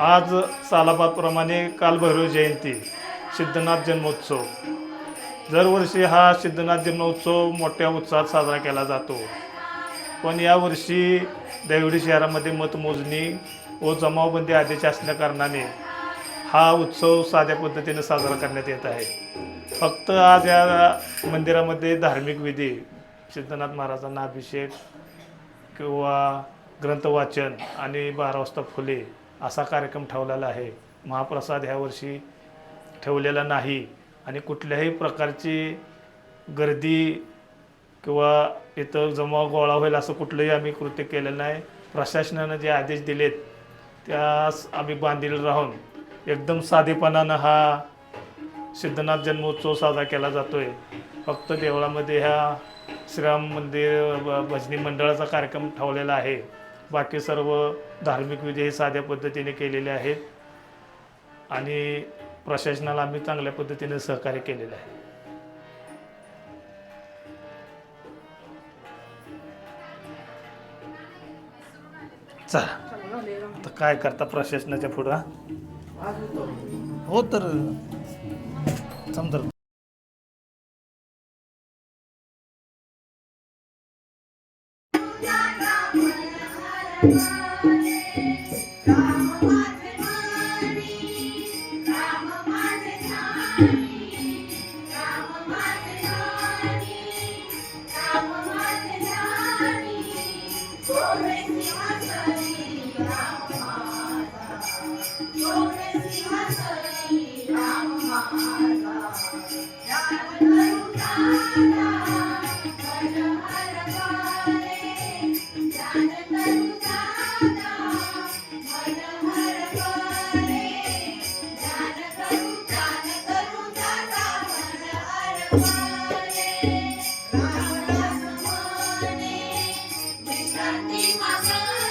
आज सालाबादप्रमाणे कालभैरव जयंती सिद्धनाथ जन्मोत्सव. दरवर्षी हा सिद्धनाथ जन्मोत्सव मोठ्या उत्साहात साजरा केला जातो. पण यावर्षी देवडी शहरामध्ये मतमोजणी व जमावबंदी आदेश असल्याकारणाने हा उत्सव साध्या पद्धतीने साजरा करण्यात येत आहे. फक्त आज या मंदिरामध्ये धार्मिक विधी सिद्धनाथ महाराजांना अभिषेक किंवा ग्रंथवाचन आणि बारा वाजता फुले असा कार्यक्रम ठेवलेला आहे. महाप्रसाद ह्या वर्षी ठेवलेला नाही. आणि कुठल्याही प्रकारची गर्दी किंवा इथं जमा गोळा होईल असं कुठलंही आम्ही कृत्य केलेलं नाही. प्रशासनानं जे आदेश दिलेत त्यास आम्ही बांधील राहून एकदम साधेपणानं हा सिद्धनाथ जन्मोत्सव साजरा केला जातो आहे फक्त देवळामध्ये ह्या श्रीराम मंदिर भ- भजनी मंडळाचा कार्यक्रम ठेवलेला आहे. बाकी सर्व धार्मिक विधी हे साध्या पद्धतीने केलेले आहेत. आणि प्रशासनाला आम्ही चांगल्या पद्धतीने सहकार्य केलेलं आहे. चला. आता काय करता प्रशासनाच्या पुढं? हो तर समजा Thank you. Thank you.